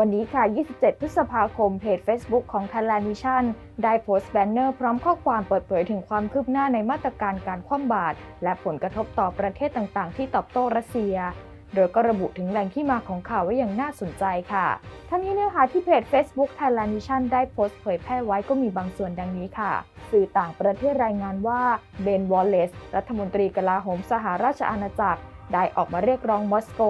วันนี้ค่ะ 27 พฤษภาคม เพจ Facebook ของ Thailand Vision ได้โพสต์แบนเนอร์พร้อมข้อความเปิดเผยถึงความคืบหน้าในมาตรการการคว่ำบาตรและผลกระทบต่อประเทศต่างๆ ที่ตอบโต้รัสเซีย โดยก็ระบุถึงแหล่งที่มาของข่าวไว้อย่างน่าสนใจค่ะ ทั้งนี้เนื้อหาที่เพจ Facebook Thailand Vision ได้โพสต์เผยแพร่ไว้ก็มีบางส่วนดังนี้ค่ะ สื่อต่างประเทศรายงานว่าเบนวอลเลซรัฐมนตรีกลาโหมสหราชอาณาจักร ได้ออกมาเรียกร้องมอสโก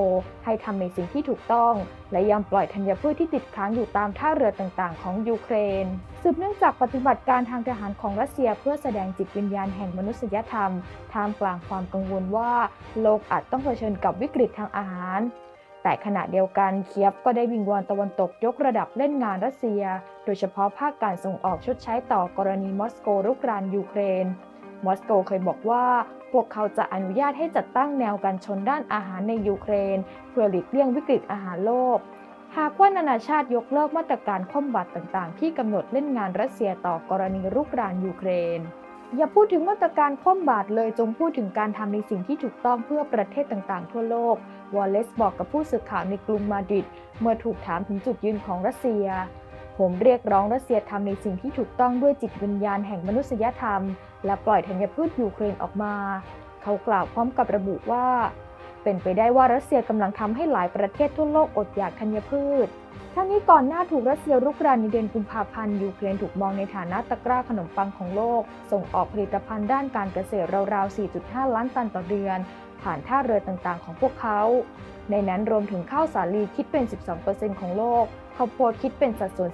ให้ทำในสิ่งที่ถูกต้อง และยอมปล่อยธัญพืชที่ติดค้างอยู่ตามท่าเรือต่างๆ ของยูเครน สืบเนื่องจากปฏิบัติการทางทหารของรัสเซียเพื่อแสดงจิตวิญญาณแห่งมนุษยธรรม ท่ามกลางความกังวลว่า โลกอาจต้องเผชิญกับวิกฤตทางอาหาร แต่ขณะเดียวกันเคียฟก็ได้วิงวอนตะวันตกยกระดับเล่นงานรัสเซีย โดยเฉพาะภาคการส่งออกชดใช้ต่อกรณีมอสโกรุกรานยูเครนมอสโกเคยบอกว่า พวกเขาจะอนุญาตให้จัดตั้งแนวกันชนด้านอาหารในยูเครน เพื่อหลีกเลี่ยงวิกฤตอาหารโลก หากว่านานาชาติยกเลิกมาตรการคว่ำบาตรต่างๆ ที่กำหนดเล่นงานรัสเซียต่อกรณีรุกรานยูเครน อย่าพูดถึงมาตรการคว่ำบาตรเลยจงพูดถึงการทำในสิ่งที่ถูกต้องเพื่อประเทศต่างๆ ทั่วโลก วอลเลซบอกกับผู้สื่อข่าวในกรุงมาดริดเมื่อถูกถามถึงจุดยืนของรัสเซียผมเรียกร้องรัสเซียทำในสิ่งที่ถูกต้องด้วยจิตวิญญาณแห่งมนุษยธรรม และปล่อยธัญพืชยูเครนออกมา เขากล่าวพร้อมกับระบุว่า เป็นไปได้ว่ารัสเซียกำลังทำให้หลายประเทศทั่วโลกอดอยากธัญพืช ทั้งนี้ก่อนหน้าถูกรัสเซียรุกรานในเดือนกุมภาพันธ์ยูเครนถูกมองในฐานะตะกร้าขนมปังของโลก ส่งออกผลิตภัณฑ์ด้านการเกษตรราวๆ 4.5 ล้านตันต่อเดือน ผ่านท่าเรือต่างๆ ของพวกเขา ในนั้นรวมถึงข้าวสาลีคิดเป็น 12%ของโลก ข้าวโพดคิดเป็นสัดส่วน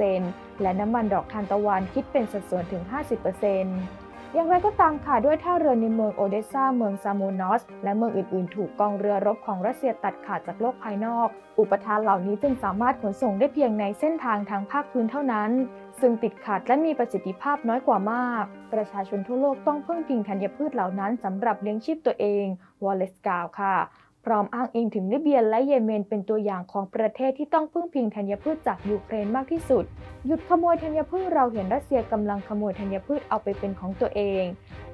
15%และน้ำมันดอกทานตะวันคิดเป็นสัดส่วนถึง 50%อย่างไรก็ตามค่ะด้วยท่าเรือในเมืองโอเดสซาเมืองซาโมนอส และเมืองอื่นๆ ถูกกองเรือรบของรัสเซียตัดขาดจากโลกภายนอก อุปทานเหล่านี้จึงสามารถขนส่งได้เพียงในเส้นทางทางภาคพื้นเท่านั้นซึ่งติดขัดและมีประสิทธิภาพน้อยกว่ามาก ประชาชนทั่วโลกต้องพึ่งพิงธัญพืชเหล่านั้นสำหรับเลี้ยงชีพตัวเอง วอลเลสกล่าวค่ะ พร้อมอ้างอิงถึงลิเบียและเยเมนเป็นตัวอย่างของประเทศที่ต้องพึ่งพิงธัญพืชจากยูเครนมากที่สุด หยุดขโมยธัญพืชเราเห็นรัสเซียกำลังขโมยธัญพืชเอาไปเป็นของตัวเอง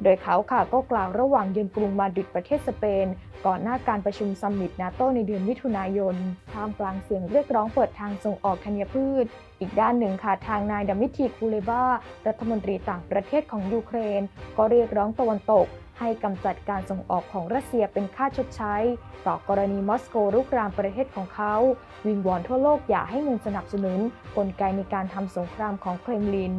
โดยเขาค่ะก็กล่าวระหว่างเยือนกรุงมาดริดประเทศสเปน ก่อนหน้าการประชุมซัมมิตนาโตในเดือนมิถุนายนท่ามกลางเสียงเรียกร้องเปิดทางส่งออกธัญพืช อีกด้านหนึ่งค่ะทางนายดามิทีคูเลบารัฐมนตรีต่างประเทศของยูเครน ก็เรียกร้องตะวันตก ให้กำจัดการส่งออกของรัสเซียเป็นค่าชดใช้ ต่อกรณีมอสโกรุกรานประเทศของเขา วิงวอนทั่วโลกอย่าให้เงินสนับสนุนกลไกในการทำสงครามของเครมลิน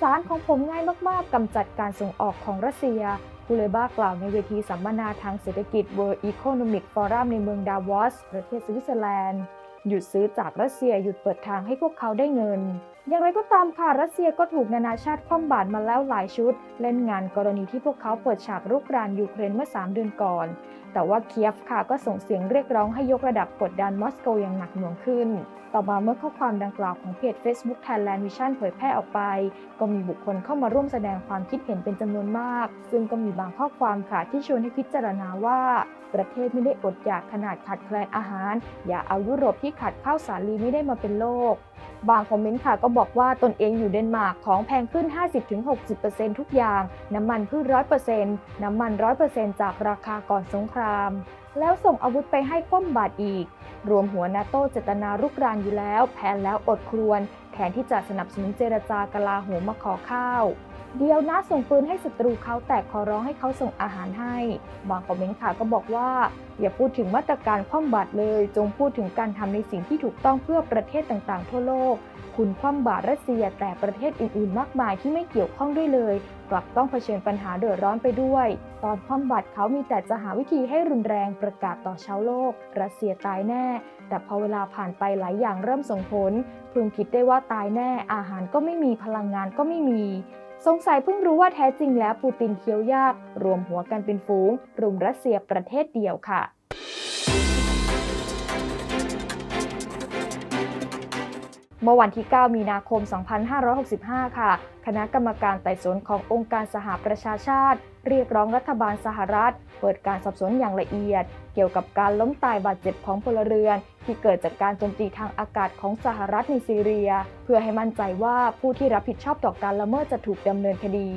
สารของผมง่ายมากๆกำจัดการส่งออกของรัสเซียคูเลบากล่าวในเวทีสัมมนาทางเศรษฐกิจ World Economic Forum ในเมืองดาวอส ประเทศสวิตเซอร์แลนด์ หยุดซื้อจากรัสเซียหยุดเปิดทางให้พวกเขาได้เงิน อย่างไรก็ตามค่ะรัสเซียก็ถูกนานาชาติคว่ำบาตรมาแล้วหลายชุด เล่นงานกรณีที่พวกเขาเปิดฉากรุกรานยูเครนเมื่อ 3 เดือนก่อน แต่ว่าเคียฟค่ะก็ส่งเสียงเรียกร้องให้ยกระดับกดดันมอสโกอย่างหนักหน่วงขึ้น ต่อมาเมื่อข้อความดังกล่าวของเพจ Facebook Thailand Vision เผยแพร่ออกไป ก็มีบุคคลเข้ามาร่วมแสดงความคิดเห็นเป็นจำนวนมาก ซึ่งก็มีบางข้อความค่ะที่ชวนให้พิจารณาว่า ประเทศไม่ได้อดอยากขนาดขาดแคลนอาหาร อย่าเอายุโรปที่ขาดข้าวสาลีไม่ได้มาเป็นโลก บางคอมเมนต์ค่ะก็บอกว่าตนเองอยู่เดนมาร์กของแพงขึ้น 50-60%ทุกอย่าง น้ำมันพืช100%น้ำมัน 100%จากราคาก่อนสงคราม แล้วส่งอาวุธไปให้คว่ำบาตรอีก รวมหัวนาโต้เจตนารุกรานอยู่แล้ว แพ้แล้วอดครวน แทนที่จะสนับสนุนเจรจากลาโหมมาขอข้าว เดียวนะส่งปืนให้ศัตรูเขาแต่ขอร้องให้เขาส่งอาหารให้ บางคอมเมนต์ค่ะก็บอกว่า อย่าพูดถึงมาตรการคว่ำบาตรเลย จงพูดถึงการทำในสิ่งที่ถูกต้องเพื่อประเทศต่างๆ ทั่วโลก คุณคว่ำบาตรรัสเซียแต่ประเทศอื่นๆ มากมายที่ไม่เกี่ยวข้องด้วยเลย กลับต้องเผชิญปัญหาเดือดร้อนไปด้วย ตอนคว่ำบาตรเขามีแต่จะหาวิธีให้รุนแรงประกาศต่อชาวโลก รัสเซียตายแน่ แต่พอเวลาผ่านไปหลายอย่างเริ่มส่งผลพิ่งคิดได้ว่าตายแน่ อาหารก็ไม่มีพลังงานก็ไม่มี สงสัยเพิ่งรู้ว่าแท้จริงแล้วปูตินเคี้ยวยาก รวมหัวกันเป็นฝูง รุมรัสเซียประเทศเดียวค่ะเมื่อวันที่ 9 มีนาคม 2565 ค่ะ คณะกรรมการไต่สวนขององค์การสหประชาชาติ เรียกร้องรัฐบาลสหรัฐ เปิดการสอบสวนอย่างละเอียด เกี่ยวกับการล้มตายบาดเจ็บของพลเรือน ที่เกิดจากการโจมตีทางอากาศของสหรัฐในซีเรีย เพื่อให้มั่นใจว่าผู้ที่รับผิดชอบต่อการละเมิดจะถูกดำเนินคดี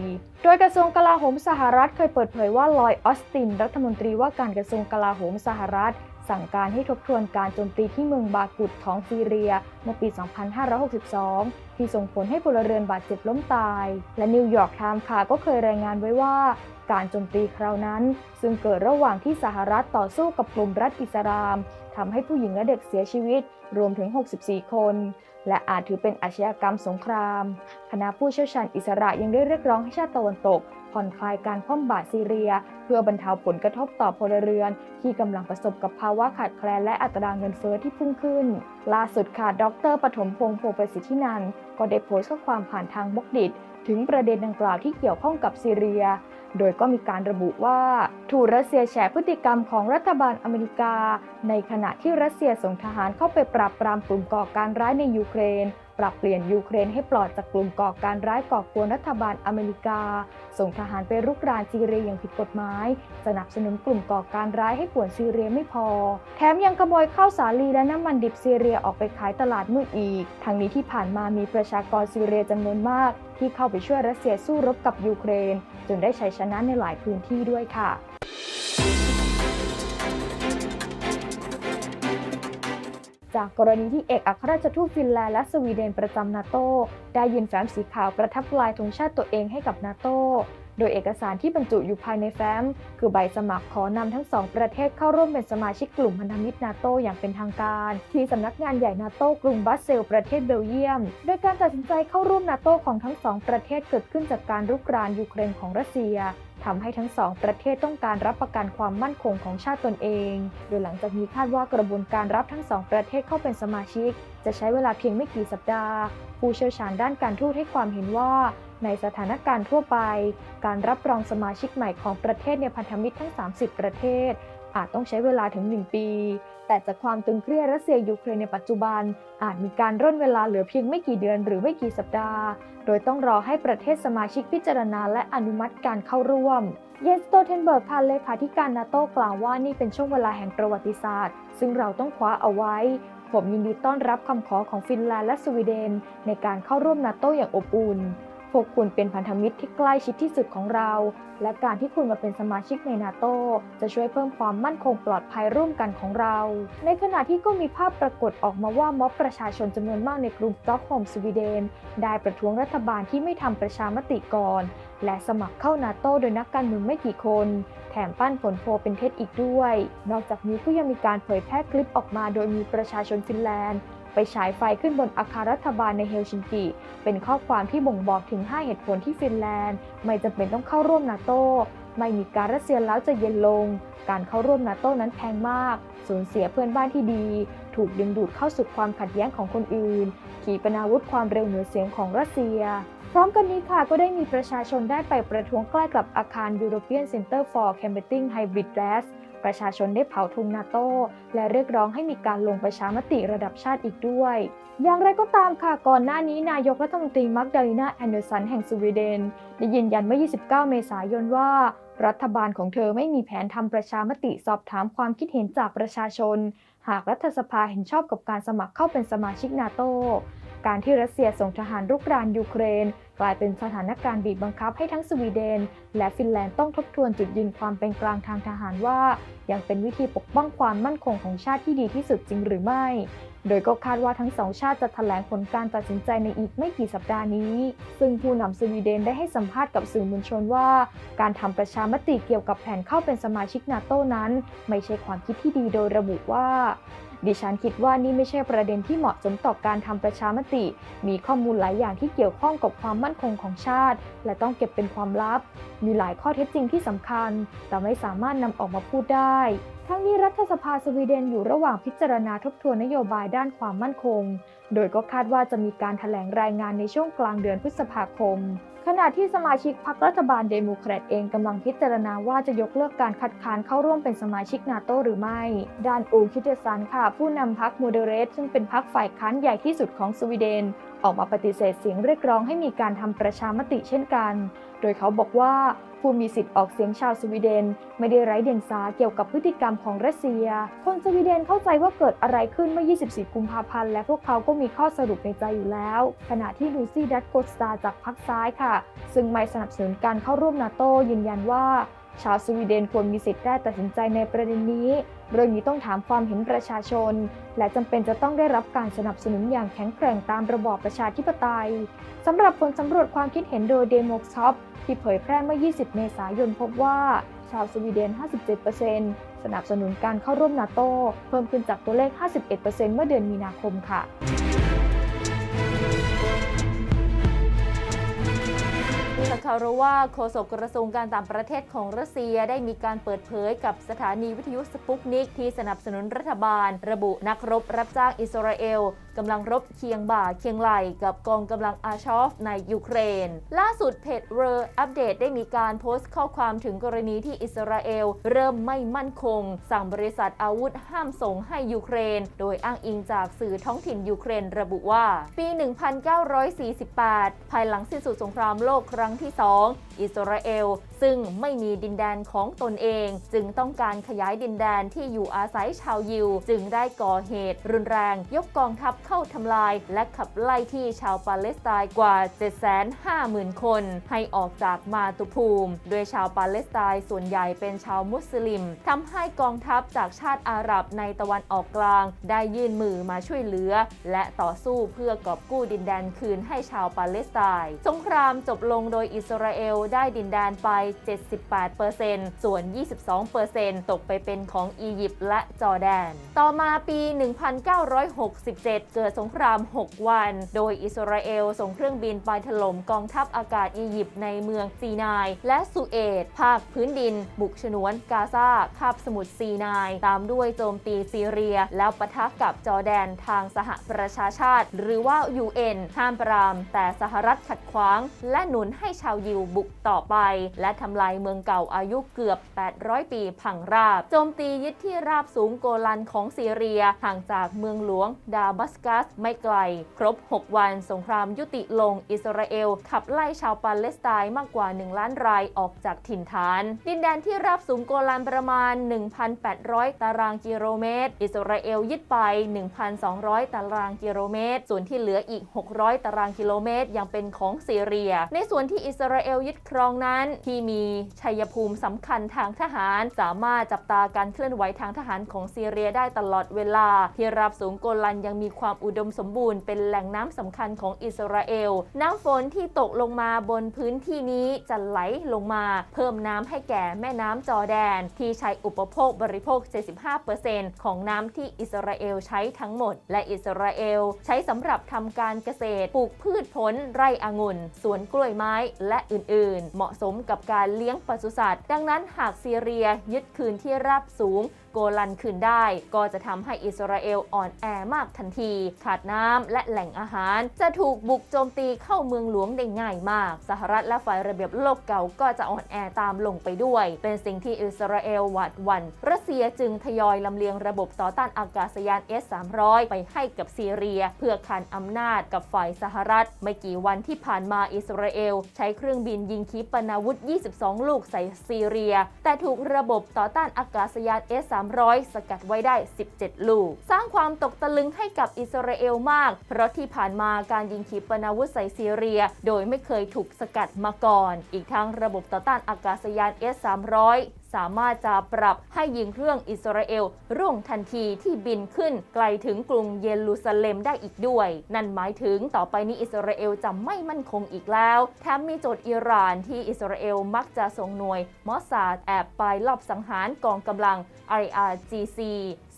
โดยกระทรวงกลาโหมสหรัฐเคยเปิดเผยว่าลอยออสติน รัฐมนตรีว่าการกระทรวงกลาโหมสหรัฐ สั่งการให้ทบทวนการโจมตีที่เมืองบากุดของซีเรียเมื่อปี 2562 ที่ส่งผลให้พลเรือนบาดเจ็บล้มตาย และนิวยอร์กไทม์ค่ะก็เคยรายงานไว้ว่า การโจมตีคราวนั้น ซึ่งเกิดระหว่างที่สหรัฐต่อสู้กับกลุ่มรัฐอิสลามทำให้ผู้หญิงและเด็กเสียชีวิตรวมถึง 64 คน และอาจถือเป็นอาชญากรรมสงคราม คณะผู้เชี่ยวชาญอิสระยังได้เรียกร้องให้ชาติตะวันตก ผ่อนคลายการคว่ำบาตรซีเรีย เพื่อบรรเทาผลกระทบต่อพลเรือน ที่กำลังประสบกับภาวะขาดแคลนและอัตราเงินเฟ้อที่พุ่งขึ้น ล่าสุดค่ะ ดรปฐมพงษ์โพประสิทธินันท์ก็ได้โพสต์ข้อความผ่านทางบล็อกดิตถึงประเด็นดังกล่าวที่เกี่ยวข้องกับซีเรีย โดยก็มีการระบุว่าถูกรัสเซียแฉพฤติกรรมของรัฐบาลอเมริกา ในขณะที่รัสเซียส่งทหารเข้าไปปราบปรามกลุ่มก่อการร้ายในยูเครน ปรับเปลี่ยนยูเครนให้ปลอดจากกลุ่มก่อการร้ายก่อกวนรัฐบาลอเมริกา ส่งทหารไปรุกรานซีเรียอย่างผิดกฎหมาย สนับสนุนกลุ่มก่อการร้ายให้ป่วนซีเรียไม่พอ แถมยังขโมยข้าวสาลีและน้ำมันดิบซีเรียออกไปขายตลาดมืดอีก ทั้งนี้ที่ผ่านมามีประชากรซีเรียจำนวนมาก ที่เข้าไปช่วยรัสเซียสู้รบกับยูเครน จนได้ชัยชนะในหลายพื้นที่ด้วยค่ะ จากกรณีที่เอกอัครราชทูตฟินแลนด์และสวีเดนประจำนาโตได้ยืนแฟ้มสีขาวประทับลายธงชาติตัวเองให้กับนาโตโดยเอกสารที่บรรจุอยู่ภายในแฟ้ม คือใบสมัครขอนำทั้งสองประเทศเข้าร่วมเป็นสมาชิกกลุ่มพันธมิตรนาโตอย่างเป็นทางการ ที่สำนักงานใหญ่นาโตกรุงบัสเซลประเทศเบลเยียม โดยการตัดสินใจเข้าร่วมนาโตของทั้งสองประเทศเกิดขึ้นจากการรุกรานยูเครนของรัสเซีย ทำให้ทั้งสองประเทศต้องการรับประกันความมั่นคงของชาติตนเอง โดยหลังจากนี้คาดว่ากระบวนการรับทั้งสองประเทศเข้าเป็นสมาชิก จะใช้เวลาเพียงไม่กี่สัปดาห์ ผู้เชี่ยวชาญด้านการทูตให้ความเห็นว่า ในสถานการณ์ทั่วไป การรับรองสมาชิกใหม่ของประเทศในพันธมิตรทั้ง 30 ประเทศ อาจต้องใช้เวลาถึง 1 ปี แต่จากความตึงเครียดรัสเซียยูเครนในปัจจุบัน อาจมีการร่นเวลาเหลือเพียงไม่กี่เดือนหรือไม่กี่สัปดาห์ โดยต้องรอให้ประเทศสมาชิกพิจารณาและอนุมัติการเข้าร่วม เยนสโตเทนเบิร์กค่ะเลขาธิการนาโต้กล่าวว่านี่เป็นช่วงเวลาแห่งประวัติศาสตร์ ซึ่งเราต้องคว้าเอาไว้ ผมยินดีต้อนรับคำขอของฟินแลนด์และสวีเดน ในการเข้าร่วมนาโต้อย่างอบอุ่น พวกคุณเป็นพันธมิตรที่ใกล้ชิดที่สุดของเรา และการที่คุณมาเป็นสมาชิกในนาโตจะช่วยเพิ่มความมั่นคงปลอดภัยร่วมกันของเรา ในขณะที่ก็มีภาพปรากฏออกมาว่าม็อบประชาชนจำนวนมากในกรุงสต็อกโฮล์มสวีเดน ได้ประท้วงรัฐบาลที่ไม่ทำประชามติก่อน และสมัครเข้านาโตโดยนักการเมืองไม่กี่คน แถมปั้นผลโพลเป็นเท็จอีกด้วย นอกจากนี้ก็ยังมีการเผยแพร่คลิปออกมาโดยมีประชาชนฟินแลนด์ ไปฉายไฟขึ้นบนอาคารรัฐบาลในเฮลซิงกิ เป็นข้อความที่บ่งบอกถึง 5 เหตุผลที่ฟินแลนด์ ไม่จำเป็นต้องเข้าร่วมนาโต ไม่มีการรัสเซียแล้วจะเย็นลง การเข้าร่วมนาโตนั้นแพงมาก สูญเสียเพื่อนบ้านที่ดี ถูกดึงดูดเข้าสู่ความขัดแย้งของคนอื่น ขีปนาวุธความเร็วเหนือเสียงของรัสเซียพร้อมกันนี้ค่ะก็ได้มีประชาชนได้ไปประท้วงใกล้กับอาคาร European Center for Combating Hybrid Gas ประชาชนได้เผาทุงนาโต้และเรียกร้องให้มีการลงประชามติระดับชาติอีกด้วย อย่างไรก็ตามค่ะก่อนหน้านี้นายกรัฐมนตรีมักดาลินาแอนเดอร์สันแห่งสวีเดน ได้ยืนยันเมื่อ 29 เมษายนว่า รัฐบาลของเธอไม่มีแผนทำประชามติสอบถามความคิดเห็นจากประชาชน หากรัฐสภาเห็นชอบกับการสมัครเข้าเป็นสมาชิกนาโต การที่รัสเซียส่งทหารรุกรานยูเครน กลายเป็นสถานการณ์บีบบังคับให้ทั้งสวีเดน และฟินแลนด์ต้องทบทวนจุดยืนความเป็นกลางทางทหารว่า ยังเป็นวิธีปกป้องความมั่นคงของชาติที่ดีที่สุดจริงหรือไม่ โดยก็คาดว่าทั้งสองชาติจะแถลงผลการตัดสินใจในอีกไม่กี่สัปดาห์นี้ ซึ่งผู้นำสวีเดนได้ให้สัมภาษณ์กับสื่อมวลชนว่า การทำประชามติเกี่ยวกับแผนเข้าเป็นสมาชิกนาโต้นั้น ไม่ใช่ความคิดที่ดีโดยระบุว่า ดิฉันคิดว่านี่ไม่ใช่ประเด็นที่เหมาะสมต่อการทำประชามติ มีข้อมูลหลายอย่างที่เกี่ยวข้องกับความมั่นคงของชาติ และต้องเก็บเป็นความลับ มีหลายข้อเท็จจริงที่สำคัญ แต่ไม่สามารถนำออกมาพูดได้ ทั้งนี้รัฐสภาสวีเดนอยู่ระหว่างพิจารณาทบทวนนโยบายด้านความมั่นคง โดยก็คาดว่าจะมีการถแถลงรายงานในช่วงกลางเดือนพฤษภาคม ขณะที่สมาชิกพรรครัฐบาลเดโมแครตเองกำลังพิจารณาว่าจะยกเลิกการคัดค้านเข้าร่วมเป็นสมาชิกนาโตหรือไม่ ด้านอูคิเตซันค่ะ ผู้นำพรรคโมเดเรตซึ่งเป็นพรรคฝ่ายค้านใหญ่ที่สุดของสวีเดน ออกมาปฏิเสธเสียงเรียกร้องให้มีการทำประชามติเช่นกัน โดยเขาบอกว่า ผู้มีสิทธิ์ออกเสียงชาวสวีเดน ไม่ได้ไร้เดียงสาเกี่ยวกับพฤติกรรมของรัสเซีย คนสวีเดนเข้าใจว่าเกิดอะไรขึ้นเมื่อ 24 กุมภาพันธ์ และพวกเขาก็มีข้อสรุปในใจอยู่แล้ว ขณะที่ลูซี่ดัตโกสตาจากพรรคซ้ายค่ะ ซึ่งไม่สนับสนุนการเข้าร่วมนาโตยืนยันว่า ชาวสวีเดนควรมีสิทธิ์ได้ตัดสินใจในประเด็นนี้ เรื่องนี้ต้องถามความเห็นประชาชน และจำเป็นจะต้องได้รับการสนับสนุนอย่างแข็งแกร่งตามระบอบประชาธิปไตยสำหรับผลสำรวจความคิดเห็นโดย d e m o s t o p ที่เผยแพร่เมื่อ 20 เมษายนพบว่า ชาวสวีเดน 57%สนับสนุนการเข้าร่วมนาโตเพิ่มขึ้นจากตัวเลข 51%เมื่อเดือนมีนาคมค่ะ สักคารู้ว่าโฆษกกระทรวงการต่างประเทศของรัสเซียได้มีการเปิดเผยกับสถานีวิทยุสปุกนิกที่สนับสนุนรัฐบาล ระบุนักรบรับจ้างอิสราเอล กำลังรบเคียงบ่าเคียงไหลกับกองกำลังอาชอฟในยูเครน ล่าสุดเพจเรออัปเดตได้มีการโพสต์ข้อความถึงกรณีที่อิสราเอล เริ่มไม่มั่นคง สั่งบริษัทอาวุธห้ามส่งให้ยูเครน โดยอ้างอิงจากสื่อท้องถิ่นยูเครนระบุว่า ปี 1948 ภายหลังสิ้นสุดสงครามโลกครั้งที่ 2 อิสราเอล ซึ่งไม่มีดินแดนของตนเอง จึงต้องการขยายดินแดนที่อยู่อาศัยชาวยิว จึงได้ก่อเหตุรุนแรง ยกกองทัพเข้าทำลาย และขับไล่ที่ชาวปาเลสไตน์กว่า 750,000 คน ให้ออกจากมาตุภูมิ โดยชาวปาเลสไตน์ส่วนใหญ่เป็นชาวมุสลิมทำให้กองทัพจากชาติอาหรับในตะวันออกกลาง ได้ยื่นมือมาช่วยเหลือ และต่อสู้เพื่อกอบกู้ดินแดนคืนให้ชาวปาเลสไตน์สงครามจบลงโดยอิสราเอลได้ดินแดนไป 78%ส่วน 22%ตกไปเป็นของอียิปต์และจอร์แดน ต่อมาปี 1967 เกิดสงคราม 6 วัน โดยอิสราเอลส่งเครื่องบินไปถล่มกองทัพอากาศอียิปต์ในเมืองซีนาย และสุเอตภาคพื้นดิน บุกฉนวนกาซาคาบสมุทรซีนาย ตามด้วยโจมตีซีเรีย แล้วปะทะกับจอแดนทางสหประชาชาติ หรือว่า UN ห้ามปราม แต่สหรัฐขัดขวาง และหนุนให้ชาวยิวบุกต่อไป และทำลายเมืองเก่าอายุเกือบ 800 ปีพังราบ โจมตียึดที่ราบสูงโกลันของซีเรียห่างจากเมืองหลวงดามัสกัสไม่ไกล ครบ 6 วันสงครามยุติลงอิสราเอล ขับไล่ชาวปาเลสไตน์มากกว่า 1 ล้านรายออกจากถิ่นฐาน ดินแดนที่ราบสูงโกลันประมาณ 1,800 ตารางกิโลเมตร อิสราเอลยึดไป 1,200 ตารางกิโลเมตร ส่วนที่เหลืออีก 600 ตารางกิโลเมตรยังเป็นของซีเรีย ในส่วนที่อิสราเอลยึดครองนั้น ที่มีชัยภูมิสำคัญทางทหาร สามารถจับตาการเคลื่อนไหวทางทหารของซีเรียได้ตลอดเวลา ที่ราบสูงโกลันยังมีความอุดมสมบูรณ์เป็นแหล่งน้ำสำคัญของอิสราเอล น้ำฝนที่ตกลงมาบนพื้นที่นี้จะไหลลงมา เพิ่มน้ำให้แก่แม่น้ำจอแดน ที่ใช้อุปโภคบริโภค 75%ของน้ำที่อิสราเอลใช้ทั้งหมด และอิสราเอลใช้สำหรับทำการเกษตร ปลูกพืชผลไร่องุ่น สวนกล้วยไม้และอื่น ๆ เหมาะสมกับการเลี้ยงปศุสัตว์ ดังนั้นหากซีเรียยึดคืนที่ราบสูงโกลันคืนได้ ก็จะทำให้อิสราเอลอ่อนแอมากทันที ขาดน้ำและแหล่งอาหาร จะถูกบุกโจมตีเข้าเมืองหลวงได้ง่ายมาก สหรัฐและฝ่ายระเบียบโลกเก่าก็จะอ่อนแอตามลงไปด้วย เป็นสิ่งที่อิสราเอลหวาดหวัน่นรัสเซียจึงทยอยลำเลียงระบบต่อต้านอากาศยาน S-300 ไปให้กับซีเรีย เพื่อขันอำนาจกับฝ่ายสหรัฐ ไม่กี่วันที่ผ่านมาอิสราเอล ใช้เครื่องบินยิงขีปนาวุธ 22 ลูกใส่ซีเรีย แต่ถูกระบบต่อต้านอากาศยาน S-300 300 สกัดไว้ได้ 17 ลูก สร้างความตกตะลึงให้กับอิสราเอลมาก เพราะที่ผ่านมาการยิงขีปนาวุธใส่ซีเรีย โดยไม่เคยถูกสกัดมาก่อน อีกทั้งระบบต่อต้านอากาศยาน S-300 สามารถจะปรับให้ยิงเครื่องอิสราเอลร่วงทันทีที่บินขึ้นไกลถึงกรุงเยรูซาเล็มได้อีกด้วย นั่นหมายถึงต่อไปนี้อิสราเอลจะไม่มั่นคงอีกแล้ว แถมมีโจทย์อิหร่านที่อิสราเอลมักจะส่งหน่วยมอสซาดแอบไปลอบสังหารกองกำลัง IRGC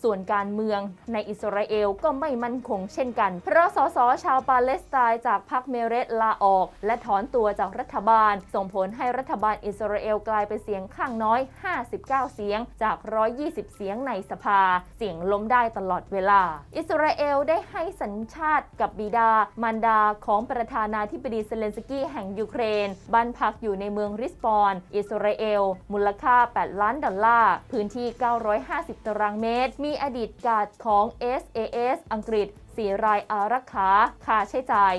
ส่วนการเมืองในอิสราเอลก็ไม่มั่นคงเช่นกัน เพราะสสชาวปาเลสไตน์จากพรรคเมเรตลาออก และถอนตัวจากรัฐบาล ส่งผลให้รัฐบาลอิสราเอลกลายเป็นเสียงข้างน้อย 59 เสียงจาก 120 เสียงในสภา เสียงล้มได้ตลอดเวลา อิสราเอลได้ให้สัญชาติกับบิดามารดาของประธานาธิบดีเซเลนสกี้แห่งยูเครนบ้านพักอยู่ในเมืองริสปอน อิสราเอล มูลค่า 8 ล้านดอลลาร์ พื้นที่ 950 ตารางเมตร มีีอดีตกาดของ SAS อังกฤษ4รายอารักขาค่าใช้จ่าย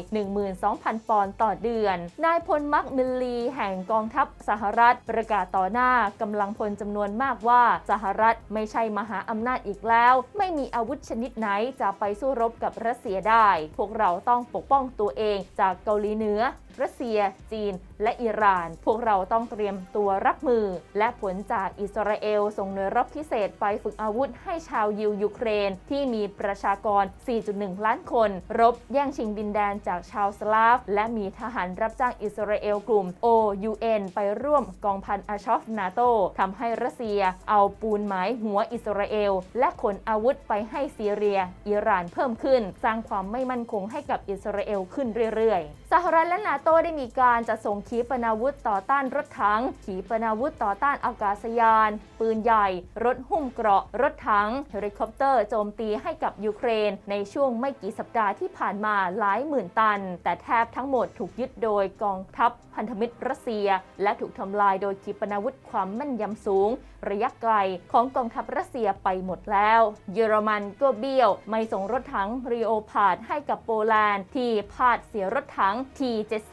12,000 ปอนด์ต่อเดือน นายพลมักมิลลี แห่งกองทัพสหรัฐ ประกาศต่อหน้ากำลังพลจำนวนมากว่าสหรัฐไม่ใช่มหาอำนาจอีกแล้ว ไม่มีอาวุธชนิดไหนจะไปสู้รบกับรัสเซียได้ พวกเราต้องปกป้องตัวเองจากเกาหลีเหนือรัสเซีย จีน และอิหร่าน พวกเราต้องเตรียมตัวรับมือ และผลจากอิสราเอล ส่งหน่วยรบพิเศษไปฝึกอาวุธให้ชาวยิวยูเครน ที่มีประชากร 4.1 ล้านคน รบแย่งชิงดินแดนจากชาวสลาฟ และมีทหารรับจ้างอิสราเอลกลุ่ม OUN ไปร่วมกองพันอาชอฟนาโตทำให้รัสเซียเอาปูนหมายหัวอิสราเอล และขนอาวุธไปให้ซีเรีย อิหร่านเพิ่มขึ้น สร้างความไม่มั่นคงให้กับอิสราเอลขึ้นเรื่อยๆสหรัฐและนาโต้ได้มีการจัดส่งขีปนาวุธต่อต้านรถถัง ขีปนาวุธต่อต้านอากาศยาน ปืนใหญ่ รถหุ้มเกราะ รถถัง เฮลิคอปเตอร์โจมตีให้กับยูเครน ในช่วงไม่กี่สัปดาห์ที่ผ่านมาหลายหมื่นตัน แต่แทบทั้งหมดถูกยึดโดยกองทัพพันธมิตรรัสเซีย และถูกทำลายโดยขีปนาวุธความแม่นยำสูง ระยะไกลของกองทัพรัสเซียไปหมดแล้ว เยอรมันก็เบี้ยว ไม่ส่งรถถังรีโอพาดให้กับโปแลนด์ที่พาดเสียรถถัง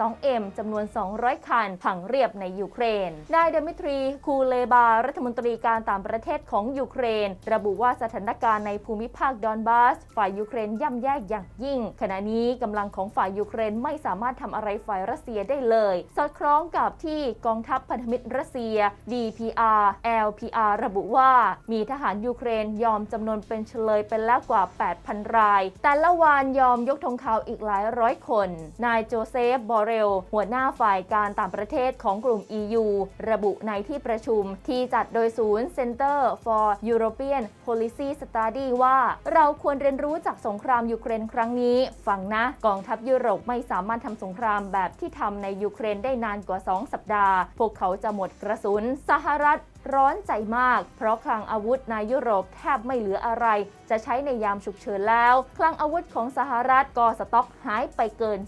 2M จำนวน 200 คันพังเรียบในยูเครน นายเดมิทรี คูเลบา รัฐมนตรีการต่างประเทศของยูเครน ระบุว่าสถานการณ์ในภูมิภาคดอนบาส ฝ่ายยูเครนย่ำแย่อย่างยิ่ง ขณะนี้กำลังของฝ่ายยูเครนไม่สามารถทำอะไรฝ่ายรัสเซียได้เลย สอดคล้องกับที่กองทัพพันธมิตรรัสเซีย DPR LPR ระบุว่ามีทหารยูเครนยอมจำนวนเป็นเฉลยไปแล้วกว่า 8,000 ราย แต่ละวันยอมยกธงขาวอีกหลายร้อยคน นายโจเซฟ บอเรล หัวหน้าฝ่ายการต่างประเทศของกลุ่ม EU ระบุในที่ประชุมที่จัดโดยศูนย์ Center for European Policy Study ว่า เราควรเรียนรู้จากสงครามยูเครนครั้งนี้ ฟังนะกองทัพยุโรปไม่สามารถทำสงครามแบบที่ทำในยูเครนได้นานกว่า 2 สัปดาห์ พวกเขาจะหมดกระสุนสหรัฐร้อนใจมาก เพราะคลังอาวุธในยุโรปแทบไม่เหลืออะไร จะใช้ในยามฉุกเฉินแล้ว คลังอาวุธของสหรัฐก็สต็อกหายไปเกิน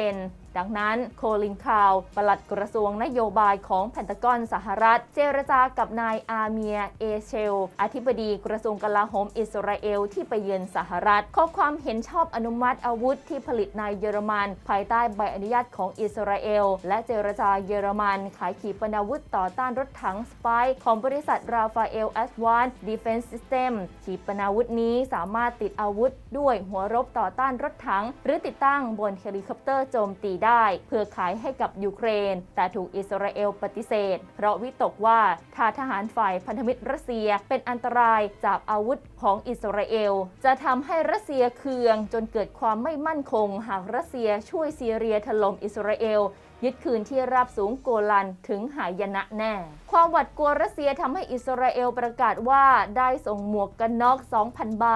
30% ดังนั้นโคลินคาวปลัดกระทรวงนโยบายของแพนตากอนสหรัฐ เจรจากับนายอาเมียเอเชล อธิบดีกระทรวงกลาโหมอิสราเอลที่ไปเยือนสหรัฐข้อความเห็นชอบอนุมัติอาวุธที่ผลิตในเยอรมัน ภายใต้ใบอนุญาตของอิสราเอล และเจรจาเยอรมัน ขายขีปนาวุธต่อต้านรถถังสไปของบริษัทราฟาเอลแอสวานดีเฟนซ์ซิสเต็มขีปนาวุธนี้สามารถติดอาวุธ ด้วยหัวรบต่อต้านรถถัง หรือติดตั้งบนเฮลิคอปเตอร์โจมตีได้ เพื่อขายให้กับยูเครน แต่ถูกอิสราเอลปฏิเสธ เพราะวิตกว่าถ้าทหารฝ่ายพันธมิตรรัสเซียเป็นอันตรายจากอาวุธของอิสราเอล จะทำให้รัสเซียเคืองจนเกิดความไม่มั่นคง หากรัสเซียช่วยซีเรียถล่มอิสราเอล ยึดคืนที่ราบสูงโกลันถึงหายนะแน่ ความหวาดกลัวรัสเซียทำให้อิสราเอลประกาศว่าได้ส่งหมวกกันน็อก 2,000 ใบ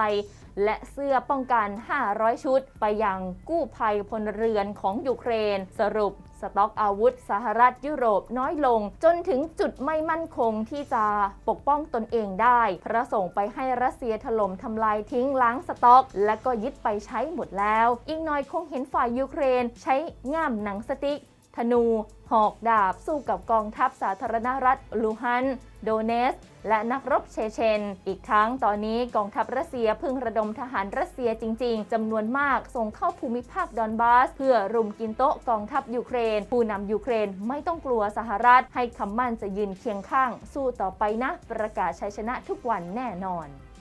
และเสื้อป้องกัน 500 ชุด ไปยังกู้ภัยพลเรือนของยูเครน สรุปสต็อกอาวุธสหรัฐยุโรปน้อยลง จนถึงจุดไม่มั่นคงที่จะปกป้องตนเองได้พระส่งไปให้รัสเซียถล่มทำลายทิ้งล้างสต็อก และก็ยึดไปใช้หมดแล้ว อีกหน่อยคงเห็นฝ่ายยูเครนใช้ง่ามหนังสติ๊ก ธนู หอกดาบ สู้กับกองทัพสาธารณรัฐลูฮัน โดเนส และนักรบเชเชน อีกทั้งตอนนี้กองทัพรัสเซียพิ่งระดมทหารรัสเซียจริง ๆจำนวนมากส่งเข้าภูมิภาคดอนบาส เพื่อรุมกินโต๊ะกองทัพยูเครน ผู้นำยูเครนไม่ต้องกลัวสหรัฐ ให้คำมั่นจะยืนเคียงข้าง สู้ต่อไปนะ ประกาศชัยชนะทุกวันแน่นอน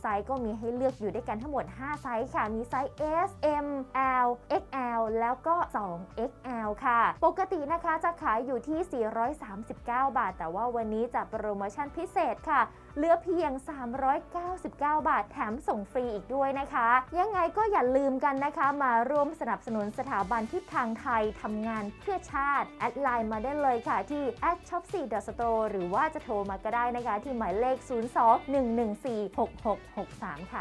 ไซส์ก็มีให้เลือกอยู่ด้วยกันทั้งหมด 5 ไซส์ค่ะ มีไซส์ S M L XL แล้วก็ 2XL ค่ะ ปกตินะคะจะขายอยู่ที่ 439 บาท แต่ว่าวันนี้จะโปรโมชั่นพิเศษค่ะเหลือเพียง 399 บาทแถมส่งฟรีอีกด้วยนะคะ ยังไงก็อย่าลืมกันนะคะ มาร่วมสนับสนุนสถาบันทิศทางไทยทำงานเพื่อชาติ แอดไลน์มาได้เลยค่ะที่ a d shop 4 store หรือว่าจะโทรมาก็ได้นะคะ ที่หมายเลข 02 114 6663 ค่ะ